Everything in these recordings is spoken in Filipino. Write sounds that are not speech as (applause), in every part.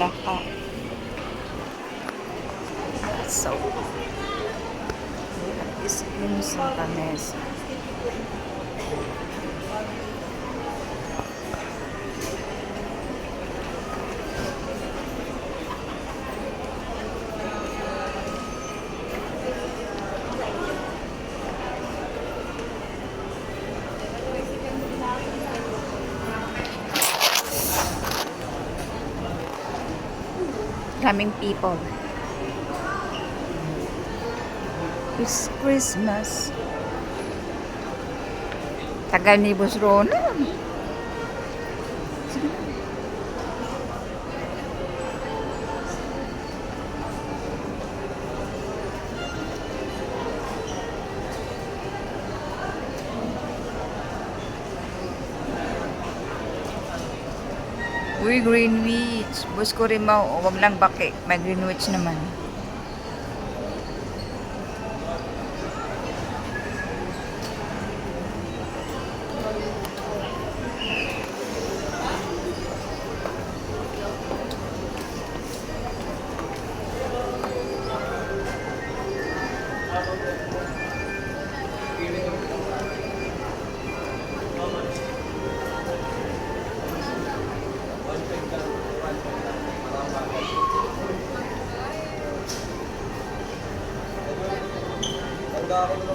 แล้วก็โซ is inside the mesa. Daming people. It's Christmas. Tagal ni Boss Ronan. Uy, Greenwich. Bus ko rin mo. Huwag lang baki. May Greenwich naman. ഉദാഹരണം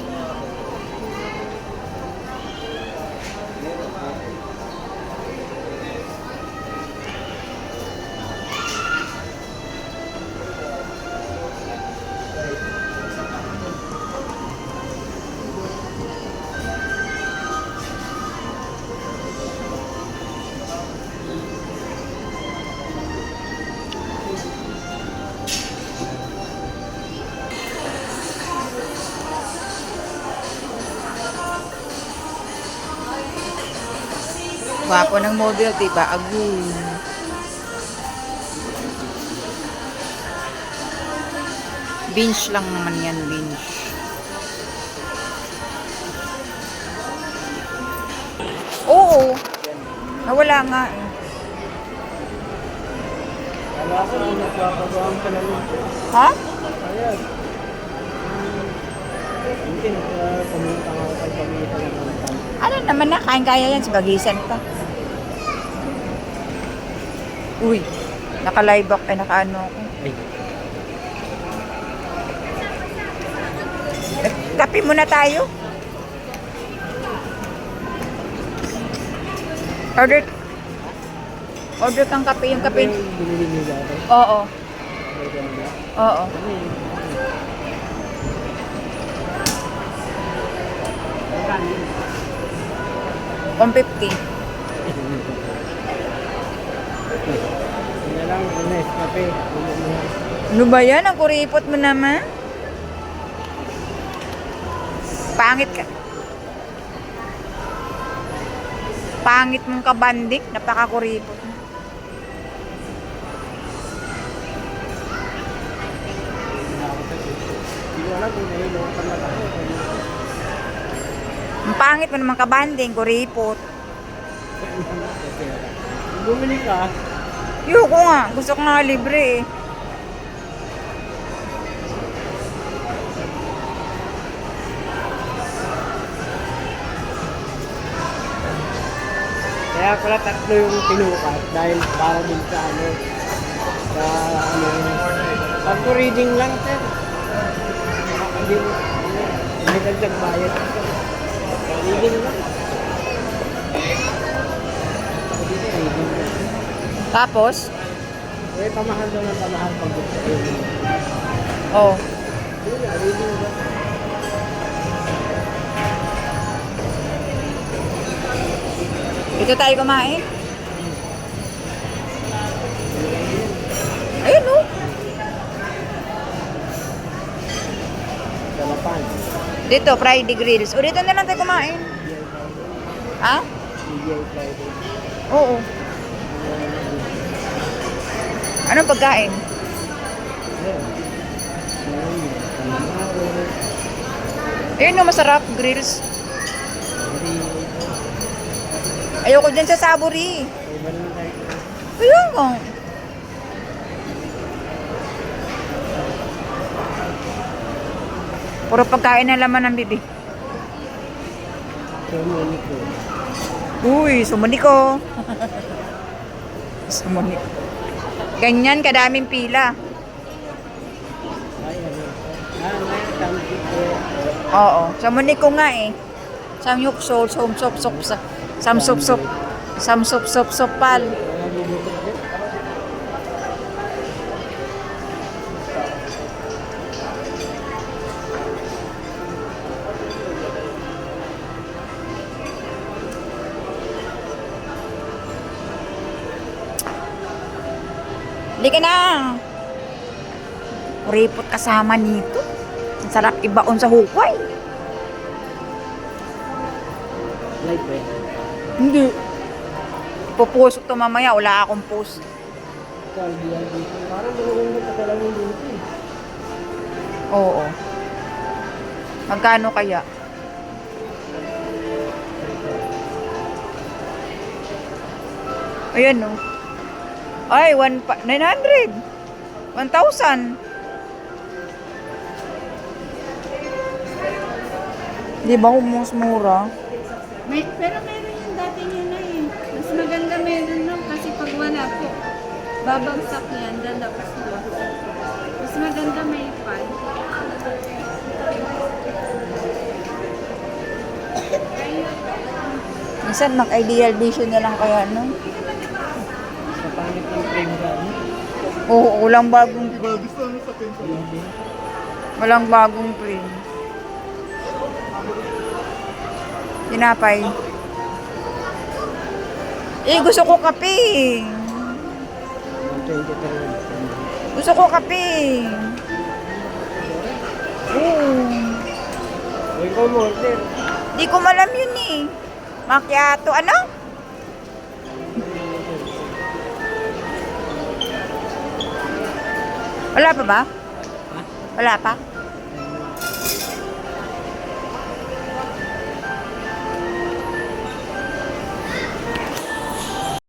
Gwapo ng model, diba? Agoy. Binge lang naman yan, binge. Oo. Nawala nga. Wala ko na nagpapagawa ka lang. Ha? Ayan. Ano naman na, kain kaya yan, bagisan pa. Uy, naka-live ako, ay naka-ano ako. Ay, Eh, Kape muna tayo. Order. Order kang kape, yung kape. Oo, oo. One fifty. (laughs) Lang, na, kape. Ano ba yan? Ang kuripot mo naman. Pangit ka. Pangit mong kabandik. Napakakuripot mo. Ang pangit mo naman kabanding, kuripot. Bumili ka. Yuko nga. Gusto ko nga libre eh. Kaya pala tatlo yung tinukat dahil para din sa ano, sa ano, pag reading lang sir. Hindi, may dagdag bayad. Reading lang. Tapos, Eh, pamahal daw ng pamahal pag gusto reading. oh, dito tayo kumain. Ayun oh. Dalapan. Dito, Friday Grills. O, dito na lang tayo kumain. Ha? Friday. Oo. Anong pagkain? Ayun no, masarap, grills. Ayoko dyan sa sabori. Ayun mo. Puro pagkain na laman ng bibi. Uy, sumuni ko. (laughs) sumuni ko. Ganyan, kadaming pila. Ah, ngayon, tampi ko. Oo, nga eh. Samyup sol, som sop sop sa. Sam sop sop. Sam sop sop sop pal. Hindi ka na. Kuripot kasama nito. Ang sarap ibaon sa hukway. Light ba? Hindi. Pupuso to mamaya. Wala akong post. Parang nalulungkot ka talaga dito eh. Oo. Magkano kaya? Ayan no. Ay, one pa, 900. 1,000. Di ba mas mura? May, pero meron yung dati niya na eh. Mas maganda meron nun kasi pag wala po, babagsak yan, lalabas po. Mas maganda may pan. Minsan mag-ideal vision na lang kaya no? Sa pangit ng frame gani. Oo, walang bagong Walang bagong print. Tinapay. Eh, gusto ko kape. 123. Gusto ko kape. Oo. Huwag ko order. Di ko malam yun eh. Macchiato, ano? Wala pa ba? Wala pa?